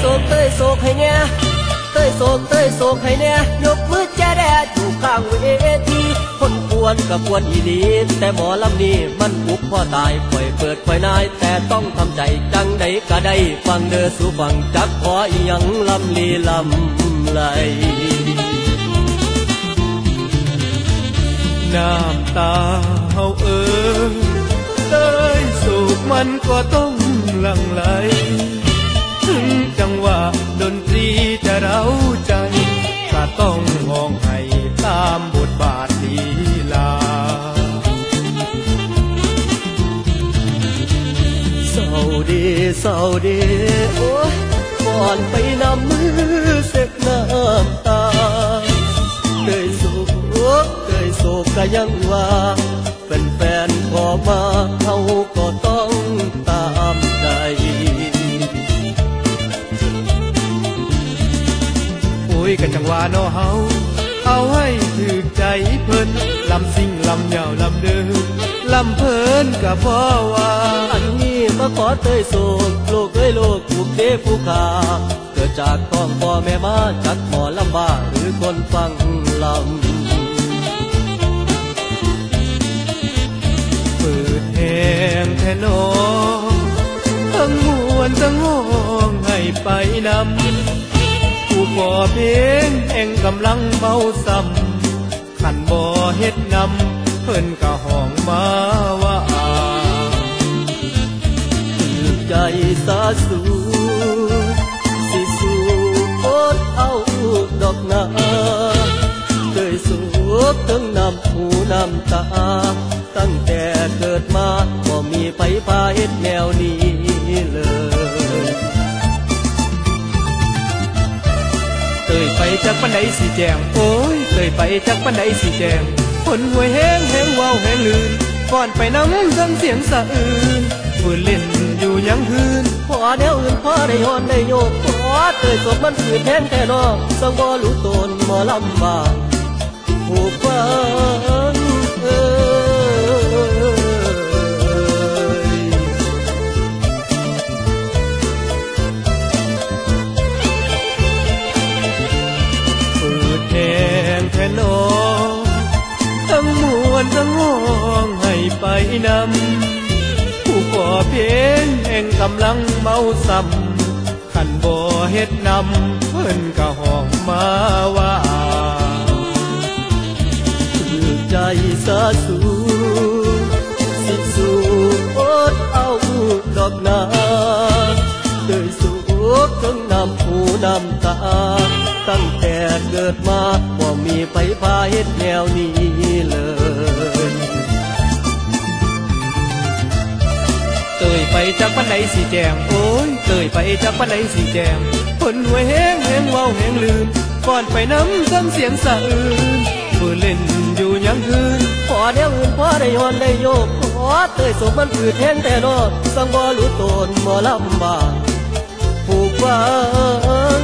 โศกเต้ยโศกให้แน่ยกมือแจ้แดอยู่ข้างเวทีคนกวนกับกวนอีลีแต่หมอลำนี้มันอุกพ่อตายปล่อยเปิดปล่อยนาย แต่ต้องทำใจจังใดก็ได้ฟังเด้อสู่ฟังจักขออีหยังลำลีลำไหลน้ำตาเฮาเอ่ยเต้ยสุกมันก็ต้องหลั่งไหล งจังหวะดนตรีจะเร้าใจก็ต้องมองให้ตามบทบาทลีลา เศร้าดีเศร้าดีโอ้ก่อนไปนำมือเสกน้ำตาเคยโศกเคยโศกก็ยังว่าเป็นแฟ วะเนาะเฮาเอาให้ถึกใจเพิ่นลำสิ่งลำยาวลำเดินลำเพิ่นก็พอว่าอันนี้มาขอเตยโศกโลกเอ้ยโลกผูกเดผู้ขาเกิดจากท้องพ่อแม่มาจักหมอลำบากหรือคนฟังลำเปิดแหงแท่นอทั้งมวนทั้งห้องให้ไปนำ ก่อเพลงแห่งกำลังเบาซ้ำขันบ่เฮ็ดนำเพิ่นก็ห้องมาว่าถือใจสาสูสิสู้อดเอาดอกนาเคยสูบทั้งน้ำหูน้ำตา ตั้งแต่เกิดมาก็มีไผพาเฮ็ดแนวนี้เลย เตยไปจากปันไดสีแจงโอ้ยเลยไปจากปันไดสีแจงคนหวยแห้งแห้งว้าวแห้งลืนก่อนไปน้ำทั้งเสียงสะอื้นฝืนเล่นอยู่ยังคืนพอแนวอื่นพอได้ย้อนได้โยกพอเตยสบมันฝืนแทนแค่นอสังบ่รู้ตนหมอลำบาก วนทั้งห้องให้ไปนำผู้ก่อเพลงแห่งกำลังเมาซ้ำขันบ่เฮ็ดนำเพิ่นก็ห้องมาว่าถือใจสาสูสิสูอดเอาดอกนาเคยสูบทั้งน้ำหูน้ำตา ตั้งแต่เกิดมาบ่มีไฟพาเฮ็ดแนวนี้เลยเตยไปจากปันไดสีแจงโอ้ยเตยไปจากปันไดสีแจงคนหวยแห้งแห้งเว้าแห้งลืมก่อนไปน้ำซ้ำเสียงสะอื้นฝืนเล่นอยู่ยังคืนพอเดียวอื่นพอได้ย้อนได้โยกขอเตยสมมันผืดแห้งแต่นอสังบ่รู้ตนบ่ลำบากผู้ฟัง